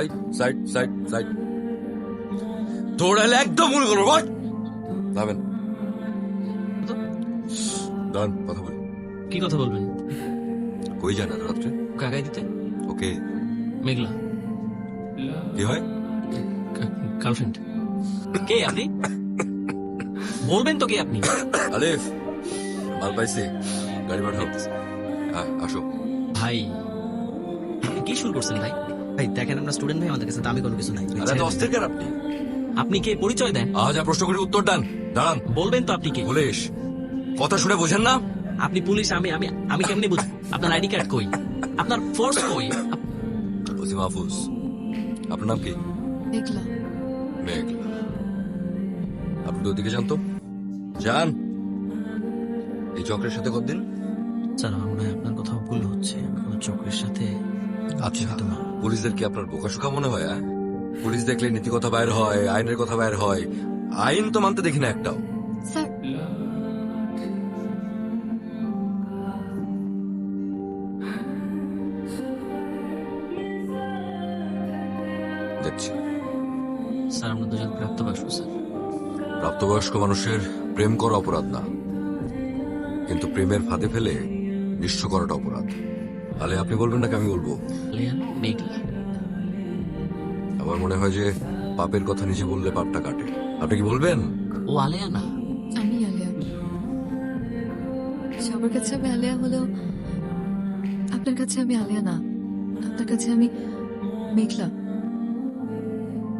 এই side side side দৌড়ালে একদম মনে করো বট যাবেন দাঁড়ান কথা বলি। কি কথা বলবেন? কই যান এত রাত্রে? কাকাই দিতে ওকে। মেঘলা। কি হয়? গার্লফ্রেন্ড কে আপনি? বলবেন তো কে আপনি? আলিফ মাল পাইছি। গাড়ি পাঠাও। হ্যাঁ আসো। ভাই কি শুরু করছেন ভাই? ভাই দেখেন আমরা স্টুডেন্ট ভাই আমাদের কাছে দামি কোনো কিছু নাই। আরে এত অস্থির কেন আপনি? আপনি কে পরিচয় দেন? আজ প্রশ্ন করে উত্তর দেন। দাঁড়ান। বলবেন তো আপনি কে? পুলিশ কথা শুনে বোঝেন না? আপনি পুলিশ আমি আমি আমি কেমনি বুঝব আপনার আইডি কার্ড কই? আপনার ফোর্স কই? ওসি মাহফুজ আপনার নাম কি? মেঘলা। মেঘ আপনি তো ওদিকে যান তো। যান। এই চক্রের সাথে কতদিন? স্যার আমার আপনার কোথাও ভুল হচ্ছে। আমার চক্রের সাথে আচ্ছা। তো না। পুলিশদের কি আপনার বোকাশোকা মনে হয় হ্যাঁ? পুলিশ দেখলে নীতি কথা বাইর হয় আইনের কথা বাইর হয়। আইন তো মানতে দেখি না একটাও। স্যার। দেখছি। স্যার আমরা দুজন প্রাপ্তবয়স্ক স্যার। প্রাপ্তবয়স্ক মানুষের প্রেম করা অপরাধ না। কিন্তু প্রেমের ফাঁদে ফেলে নিঃস্ব করাটা অপরাধ। তাহলে আপনি বলবেন নাকি আমি বলব? আমার মনে হয় যে পাপের কথা নিজে বললে পাপটা কাটে। আপনি কি বলবেন? ও আলেয়া না। আমি আলিয়া। সবার কাছে আমি আলিয়া হলেও আপনার কাছে আমি আলিয়া না। আপনার কাছে আমি মেঘলা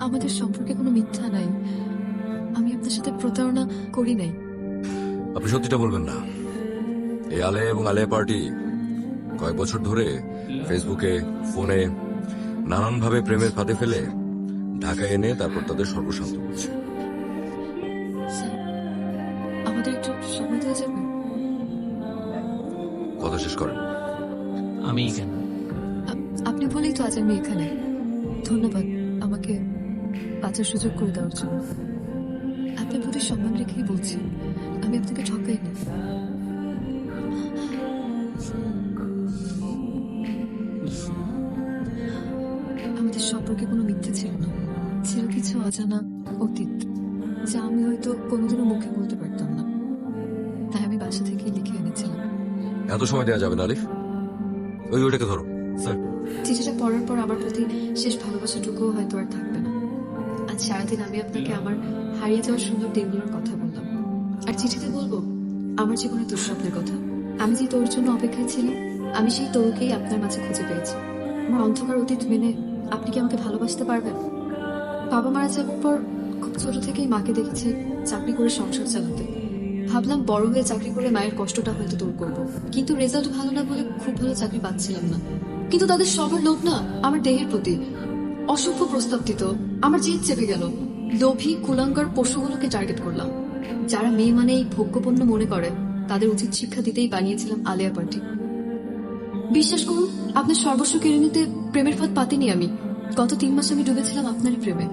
আমাদের সম্পর্কে কোনো মিথ্যা নাই। আমি আপনার সাথে প্রতারণা করি নাই। আপনি সত্যিটা বলবেন না। এই আলে এবং আলেয়া পার্টি কয়েক বছর ধরে ফেসবুকে ফোনে নানানভাবে প্রেমের ফাঁদে ফেলে ঢাকা এনে তারপর তাদের সর্বশান্ত করছে। স্যার আমাদের একটু সময় দেওয়া যাবে? কথা শেষ করেন। আমি কেন আপনি বলেই তো আজ আমি এখানে। ধন্যবাদ আমাকে বাঁচার সুযোগ করে দেওয়ার জন্য। আপনার প্রতি সম্মান রেখেই বলছি আমি আপনাকে ঠকাইনি। আমাদের সম্পর্কে কোনো মিথ্যে ছিল না। ছিল কিছু অজানা অতীত যা আমি হয়তো কোনোদিনও মুখে বলতে পারতাম না। তাই আমি বাসা থেকে লিখে এনেছিলাম। এত সময় দেওয়া যাবে না আলিফ ওই ওটাকে ধরো। স্যার। চিঠিটা পড়ার পর আমার প্রতি শেষ ভালোবাসাটুকুও হয়তো আর থাকবে না। আজ সারাদিন আমি আপনাকে আমার হারিয়ে যাওয়ার সুন্দর দিনগুলোর কথা বললাম। আর চিঠিতে বলব আমার জীবনে দুঃস্বপ্নের কথা। আমি যে তোর জন্য অপেক্ষায় ছিলাম আমি সেই তোরকেই আপনার মাঝে খুঁজে পেয়েছি। আমার অন্ধকার অতীত মেনে আপনি কি আমাকে ভালোবাসতে পারবেন? বাবা মারা যাওয়ার পর খুব ছোট থেকেই মাকে দেখেছি চাকরি করে সংসার চালাতে। ভাবলাম বড় হয়ে চাকরি করে মায়ের কষ্টটা হয়তো দূর করব। কিন্তু রেজাল্ট ভালো না বলে খুব ভালো চাকরি পাচ্ছিলাম না। কিন্তু তাদের সবার লোভ না আমার দেহের প্রতি। অসংখ্য প্রস্তাব দিত, আমার জিদ চেপে গেল। লোভী, কুলাঙ্গার পশুগুলোকে টার্গেট করলাম। যারা মেয়ে মানেই ভোগ্যপণ্য মনে করে, তাদের উচিত শিক্ষা দিতেই বানিয়েছিলাম আলিয়া পার্টি। বিশ্বাস করুন, আপনার সর্বস্ব কেড়ে নিতে প্রেমের পথ পাতিনি আমি। গত তিন মাস আমি ডুবেছিলাম আপনারই প্রেমে।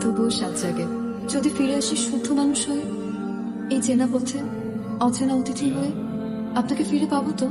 তবুও সাত জাগে। যদি ফিরে আসি শুদ্ধ মানুষ হয়ে, এই চেনা পথে, অচেনা অতিথি হয়ে, আপনাকে ফিরে পাবো তো?